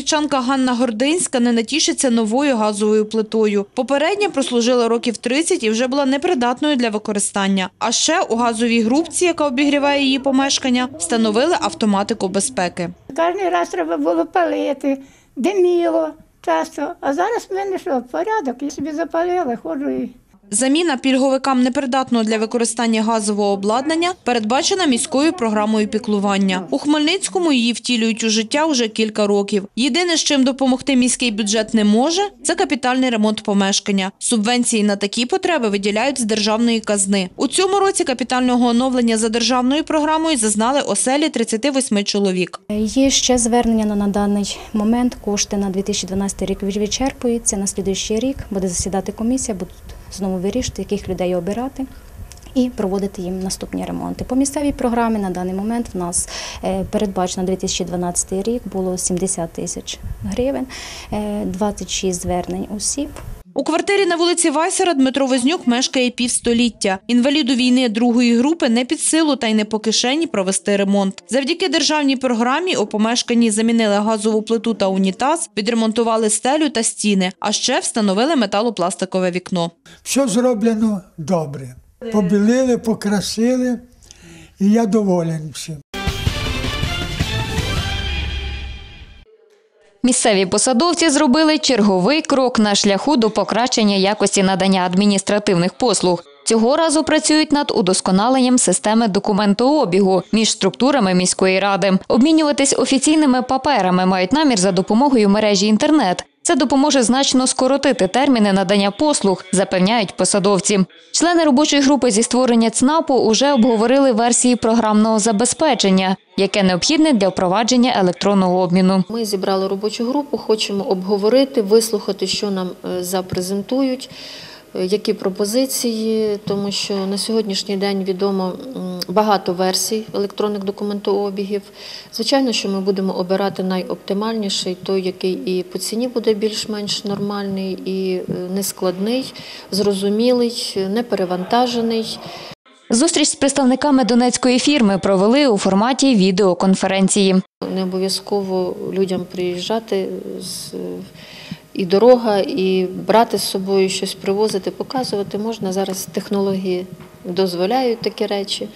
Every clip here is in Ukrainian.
Одинока Ганна Гординська не натішиться новою газовою плитою. Попередня прослужила років 30 і вже була непридатною для використання. А ще у газовій групці, яка обігріває її помешкання, встановили автоматику безпеки. Кожен раз треба було палити, диміло часто. А зараз в мене що, порядок, я собі запалила, ходжу і Заміна пільговикам непридатного для використання газового обладнання передбачена міською програмою піклування. У Хмельницькому її втілюють у життя вже кілька років. Єдине, з чим допомогти міський бюджет не може, це капітальний ремонт помешкання. Субвенції на такі потреби виділяють з державної казни. У цьому році капітального оновлення за державною програмою зазнали оселі 38 чоловік. Є ще звернення на, на даний момент. Кошти на 2012 рік відчерпуються. На слідуючий рік буде засідати комісія, будуть знову вирішити, яких людей обирати. І проводити їм наступні ремонти. По місцевій програмі на даний момент в нас е, передбачено 2012 рік було 70 тисяч гривень, е, 26 звернень осіб. У квартирі на вулиці Вайсера Дмитро Вознюк мешкає півстоліття. Інваліду війни другої групи не під силу та й не по кишені провести ремонт. Завдяки державній програмі у помешканні замінили газову плиту та унітаз, відремонтували стелю та стіни, а ще встановили металопластикове вікно. Все зроблено добре. Побілили, покрасили, і я доволен всім. Місцеві посадовці зробили черговий крок на шляху до покращення якості надання адміністративних послуг. Цього разу працюють над удосконаленням системи документообігу між структурами міської ради. Обмінюватись офіційними паперами мають намір за допомогою мережі інтернет. Це допоможе значно скоротити терміни надання послуг, запевняють посадовці. Члени робочої групи зі створення ЦНАПу уже обговорили версії програмного забезпечення, яке необхідне для впровадження електронного обміну. Ми зібрали робочу групу, хочемо обговорити, вислухати, що нам е, запрезентують, які пропозиції, тому що на сьогоднішній день відомо багато версій електронних документообігів. Звичайно, що ми будемо обирати найоптимальніший, той, який і по ціні буде більш-менш нормальний, і е, нескладний, зрозумілий, неперевантажений. Зустріч з представниками донецької фірми провели у форматі відеоконференції. Не обов'язково людям приїжджати з і дорога, і брати з собою щось привозити, показувати можна. Зараз технології дозволяють такі речі.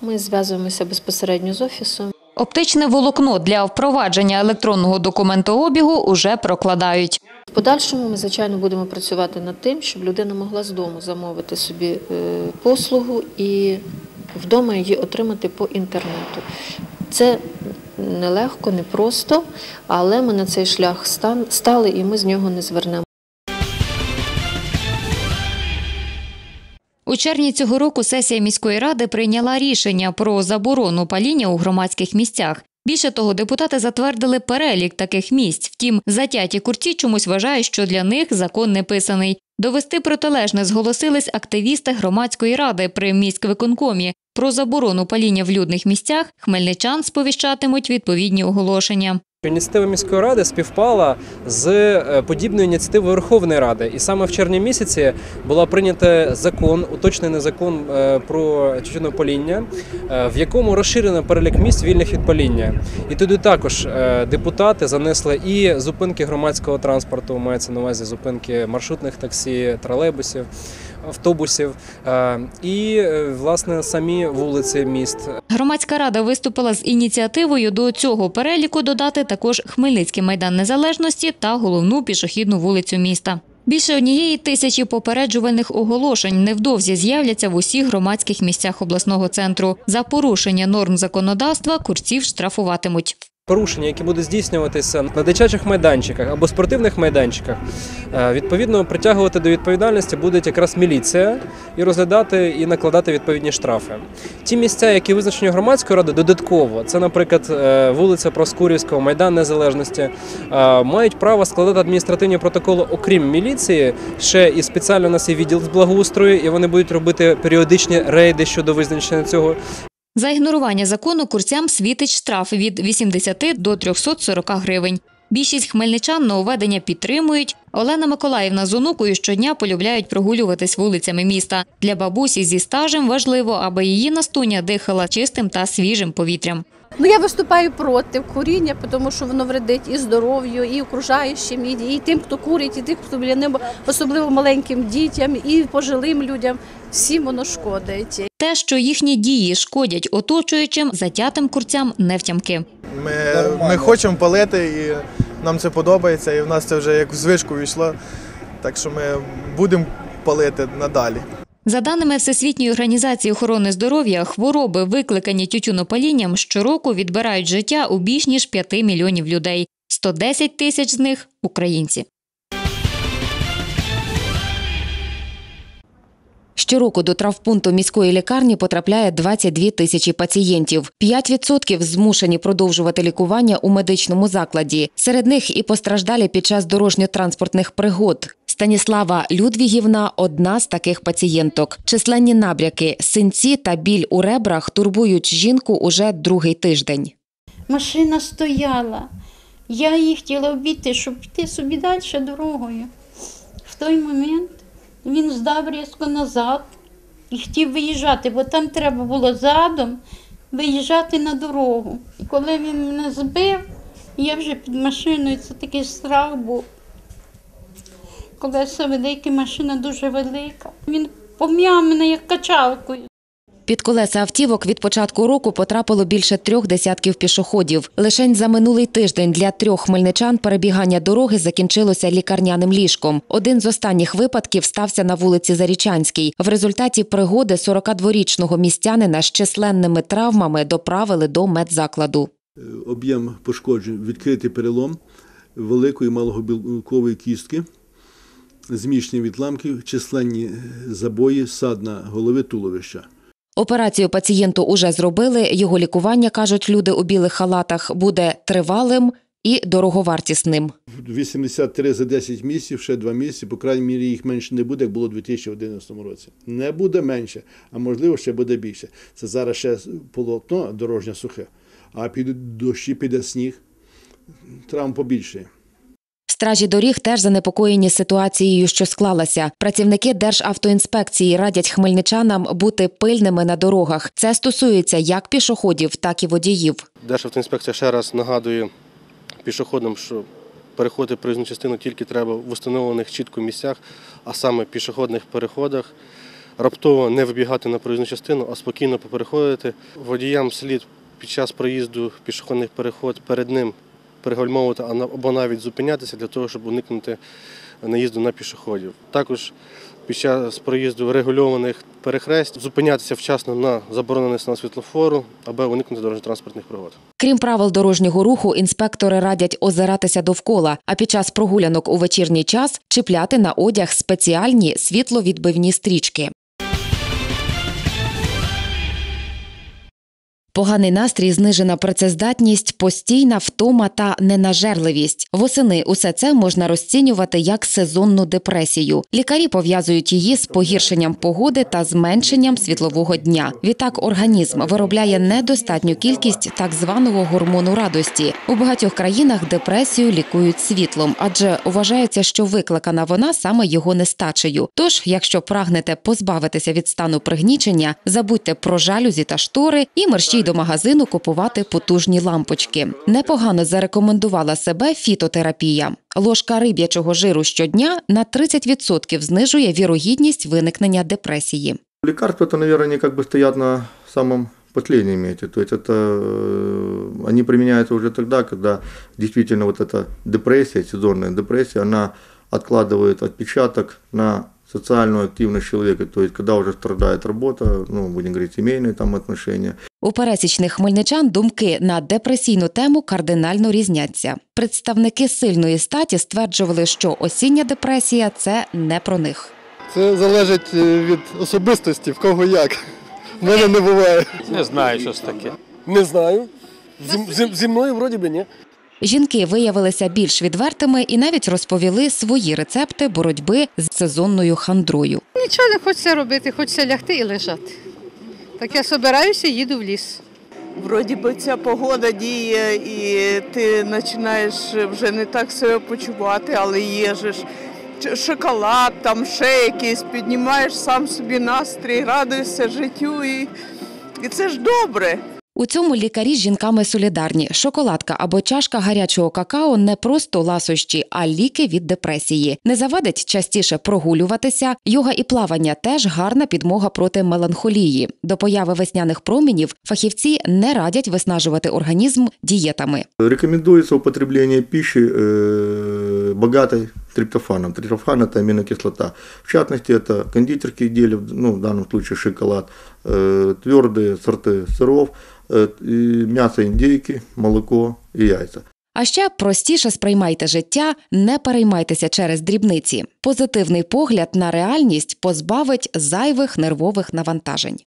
Ми зв'язуємося безпосередньо з офісом. Оптичне волокно для впровадження електронного документообігу уже прокладають. В подальшому ми, звичайно, будемо працювати над тим, щоб людина могла з дому замовити собі е, послугу і вдома її отримати по інтернету. Це нелегко, непросто, але ми на цей шлях стали і ми з нього не звернемо. У червні цього року сесія міської ради прийняла рішення про заборону паління у громадських місцях. Більше того, депутати затвердили перелік таких місць. Втім, затяті курці чомусь вважають, що для них закон не писаний. Довести протилежне зголосились активісти громадської ради при міськвиконкомі. Про заборону паління в людних місцях хмельничан сповіщатимуть відповідні оголошення. Ініціатива міської ради співпала з е, подібною ініціативою Верховної Ради, і саме в червні місяці була прийнята закон, уточнений закон е, про тютюнопаління, е, в якому розширено перелік місць вільних від паління. І туди також депутати занесли і зупинки громадського транспорту, мається на увазі зупинки маршрутних таксі, тролейбусів, автобусів, і власне самі вулиці міст. Громадська рада виступила з ініціативою до цього переліку додати також Хмельницький майдан незалежності та головну пішохідну вулицю міста. Більше однієї тисячі попереджувальних оголошень невдовзі з'являться в усіх громадських місцях обласного центру. За порушення норм законодавства курців штрафуватимуть. Порушення, які будуть здійснюватися на дитячих майданчиках або спортивних майданчиках, е, відповідно притягувати до відповідальності буде якраз міліція і розглядати і накладати відповідні штрафи. Ті місця, які визначені громадською радою, додатково, це, наприклад, е, вулиця Проскурівського, Майдан Незалежності, е, мають право складати адміністративні протоколи, окрім міліції. Ще і спеціально у нас є відділ з благоустрою, і вони будуть робити періодичні рейди щодо визначення цього. За ігнорування закону курцям світить штраф від 80 до 340 гривень. Більшість хмельничан нововведення підтримують. Олена Миколаївна з онукою щодня полюбляють прогулюватись вулицями міста. Для бабусі зі стажем важливо, аби її настуня дихала чистим та свіжим повітрям. Ну я виступаю проти куріння, тому що воно вредить і здоров'ю, і окружаючим, і, і тим, хто курить, і тим, хто біля нього, особливо маленьким дітям, і пожилим людям. Всім воно шкодить. Те, що їхні дії шкодять оточуючим, затятим курцям не втямки. Ми, ми хочемо палити, і нам це подобається, і в нас це вже як в звичку війшло. Так що ми будемо палити надалі. За даними Всесвітньої організації охорони здоров'я, хвороби, викликані тютюнопалінням, щороку відбирають життя у більш ніж 5 мільйонів людей. 110 тисяч з них – українці. Щороку до травпункту міської лікарні потрапляє 22 тисячі пацієнтів. 5% змушені продовжувати лікування у медичному закладі. Серед них і постраждалі під час дорожньо-транспортних пригод. Станіслава Людвігівна – одна з таких пацієнток. Численні набряки, синці та біль у ребрах турбують жінку уже другий тиждень. Машина стояла. Я її хотіла обійти, щоб піти собі далі дорогою. В той момент він здав різко назад і хотів виїжджати, бо там треба було задом виїжджати на дорогу. І коли він мене збив, я вже під машиною, це такий страх був. Колеса великі, машина дуже велика. Він пом'яв мене як качалкою. Під колеса автівок від початку року потрапило більше трьох десятків пішоходів. Лишень за минулий тиждень для трьох хмельничан перебігання дороги закінчилося лікарняним ліжком. Один з останніх випадків стався на вулиці Зарічанській. В результаті пригоди 42-річного містянина з численними травмами доправили до медзакладу. об'єм пошкоджень, відкритий перелом великої малогобілкової кістки, зміщення відламків, численні забої, садна голови туловища. Операцію пацієнту уже зробили. Його лікування, кажуть люди у білих халатах, буде тривалим і дороговартісним. 83 за 10 місяців, ще 2 місяці, по крайній мірі їх менше не буде, як було у 2011 році. Не буде менше, а можливо ще буде більше. Це зараз ще полотно дорожнє сухе, а підуть дощі, піде сніг, травм побільшає. Стражі доріг теж занепокоєні ситуацією, що склалася. Працівники Державтоінспекції радять хмельничанам бути пильними на дорогах. Це стосується як пішоходів, так і водіїв. Державтоінспекція ще раз нагадує пішоходам, що переходити проїзну частину тільки треба в установлених чітко місцях, а саме пішохідних переходах. Раптово не вибігати на проїзну частину, а спокійно попереходити. Водіям слід під час проїзду пішохідних переход перед ним перегальмовувати або навіть зупинятися для того, щоб уникнути наїзду на пішоходів. Також під час проїзду регульованих перехрест зупинятися вчасно на заборонений стан світлофору, аби уникнути дорожньо-транспортних пригод. Крім правил дорожнього руху, інспектори радять озиратися довкола, а під час прогулянок у вечірній час чіпляти на одяг спеціальні світловідбивні стрічки. Поганий настрій, знижена працездатність, постійна втома та ненажерливість. Восени усе це можна розцінювати як сезонну депресію. Лікарі пов'язують її з погіршенням погоди та зменшенням світлового дня. Відтак організм виробляє недостатню кількість так званого гормону радості. У багатьох країнах депресію лікують світлом, адже вважається, що викликана вона саме його нестачею. Тож, якщо прагнете позбавитися від стану пригнічення, забудьте про жалюзі та штори і мерщій до магазину купувати потужні лампочки. Непогано зарекомендувала себе фітотерапія. Ложка риб'ячого жиру щодня на 30% знижує вірогідність виникнення депресії. Лекарства, то, наверное, они как бы стоят на самом последнем месте. То есть это э, они применяются уже тогда, когда действительно вот эта депрессия, сезонная депрессия, она откладывает отпечаток на социальную активность человека, то есть когда уже страдает работа, ну, будем говорить, семейные там отношения. У пересічних хмельничан думки на депресійну тему кардинально різняться. Представники сильної статі стверджували, що осіння депресія це не про них. Це залежить е, від особистості, в кого як. В мене не буває. Не знаю, що це таке. Не знаю. Зі, зі, зі мною вроді би ні. Жінки виявилися більш відвертими і навіть розповіли свої рецепти боротьби з сезонною хандрою. Нічого не хочеться робити, хочеться лягти і лежати. Так я собираюся, їду в ліс. Вроді би ця погода діє, і ти починаєш вже не так себе почувати, але ж шоколад, там ще якийсь, піднімаєш сам собі настрій, радуєшся життю, і, і це ж добре. У цьому лікарі з жінками солідарні. Шоколадка або чашка гарячого какао не просто ласощі, а ліки від депресії. Не завадить частіше прогулюватися. Йога і плавання теж гарна підмога проти меланхолії. До появи весняних промінів фахівці не радять виснажувати організм дієтами. Рекомендуется употребление пищи э, богатой триптофаном. Триптофан – это аминокислота. В частности, это кондитерские изделия, ну, в данном случае шоколад, э, твердые сорты сыров, э, и мясо індійки, молоко і яйця. А ще простіше сприймайте життя, не переймайтеся через дрібниці. Позитивний погляд на реальність позбавить зайвих нервових навантажень.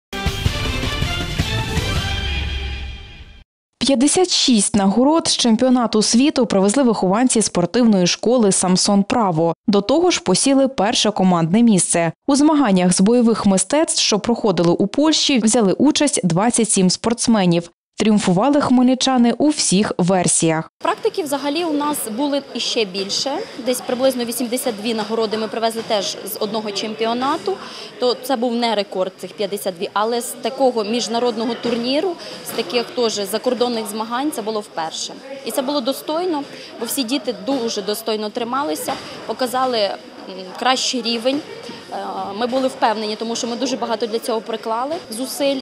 56 нагород з чемпіонату світу привезли вихованці спортивної школи Самсон Право. До того ж, посіли перше командне місце. У змаганнях з бойових мистецтв, що проходили у Польщі, взяли участь 27 спортсменів. Тріумфували хмельничани у всіх версіях. Практики взагалі у нас були іще більше. Десь приблизно 82 нагороди ми привезли теж з одного чемпіонату. То це був не рекорд цих 52, але з такого міжнародного турніру, з таких теж закордонних змагань, це було вперше. І це було достойно, бо всі діти дуже достойно трималися, показали кращий рівень. Е, Ми були впевнені, тому що ми дуже багато для цього приклали зусиль.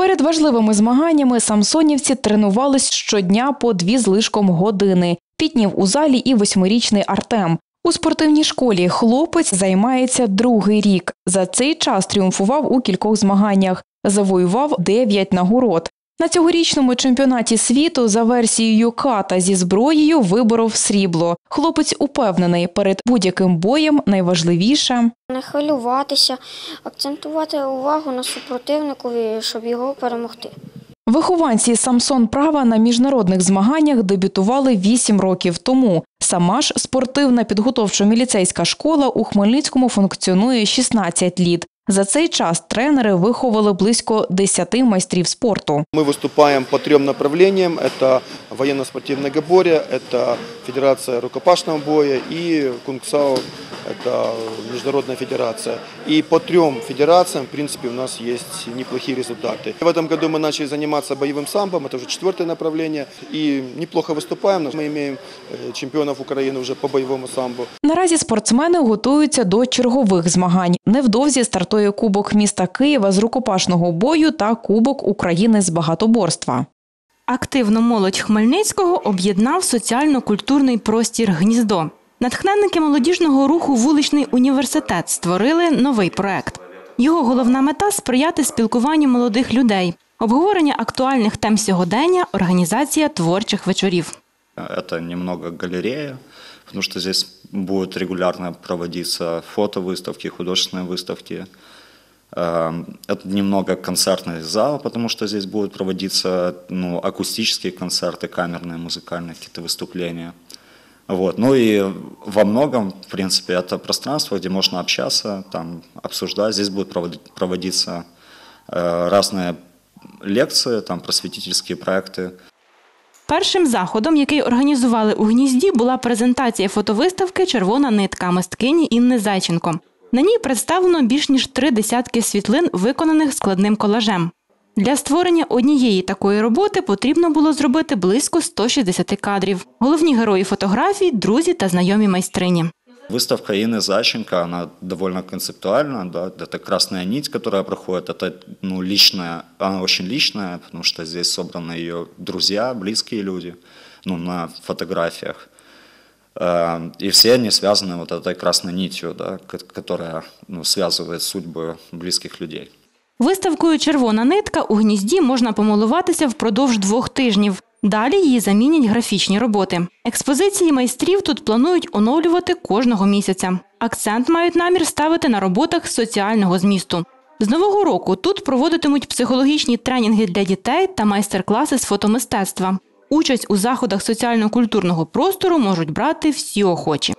Перед важливими змаганнями самсонівці тренувались щодня по дві з лишком години. Пітнів у залі і восьмирічний Артем. У спортивній школі хлопець займається другий рік. За цей час тріумфував у кількох змаганнях, завоював дев'ять нагород. На цьогорічному чемпіонаті світу за версією ката зі зброєю виборов срібло. Хлопець упевнений, перед будь-яким боєм найважливіше Не хвилюватися, акцентувати увагу на супротивникові, щоб його перемогти. Вихованці Самсон Права на міжнародних змаганнях дебютували 8 років тому. Сама ж спортивна підготовчо-міліцейська школа у Хмельницькому функціонує 16 літ. За цей час тренери виховали близько 10 майстрів спорту. Мы выступаем по трем направлениям. Это военно-спортивное габоре, это Федерация рукопашного боя и Кунгцао, это Международная федерация. И по трем федерациям, в принципе, у нас есть неплохие результаты. В этом году мы начали заниматься боевым самбом, это уже четвертое направление. И неплохо выступаем. Мы имеем э, чемпионов Украины уже по боевому самбу. Наразі спортсмени готуються до чергових змагань. Невдовзі стартує Кубок міста Києва з рукопашного бою та Кубок України з багатоборства. Активну молодь Хмельницького об'єднав соціально-культурний простір «Гніздо». Натхненники молодіжного руху Вуличний університет створили новий проект. Його головна мета сприяти спілкуванню молодих людей, обговорення актуальних тем сьогодення, організація творчих вечорів. Это немного галерея, потому что здесь будут регулярно проводиться фотовыставки, художественные выставки. Эм, Это немного концертный зал, потому что здесь будут проводиться ну, акустические концерты, камерные, музыкальные какие-то выступления. Вот. Ну и во многом, в принципе, это пространство, где можно общаться, там, обсуждать. Здесь будут проводи- проводиться э, разные лекции, там, просветительские проекты. Першим заходом, який організували у гнізді, була презентація фотовиставки Червона нитка мисткині Інни Зайченко. На ній представлено більш ніж три десятки світлин, виконаних складним колажем. Для створення однієї такої роботи потрібно було зробити близько 160 кадрів. Головні герої фотографій друзі та знайомі майстрині. Выставка Инны Зайченко, она довольно концептуальна, да, это красная нить, которая проходит, это ну, личная, она очень личная, потому что здесь собраны ее друзья, близкие люди, ну, на фотографиях. Э, И все они связаны вот этой красной нитью, да, ко- которая ну, связывает судьбы близких людей. Виставкою Червона нитка у гнізді можна помилуватися впродовж двох тижнів. Далі її замінять графічні роботи. Експозиції майстрів тут планують оновлювати кожного місяця. Акцент мають намір ставити на роботах соціального змісту. З нового року тут проводитимуть психологічні тренінги для дітей та майстер-класи з фотомистецтва. Участь у заходах соціально-культурного простору можуть брати всі охочі.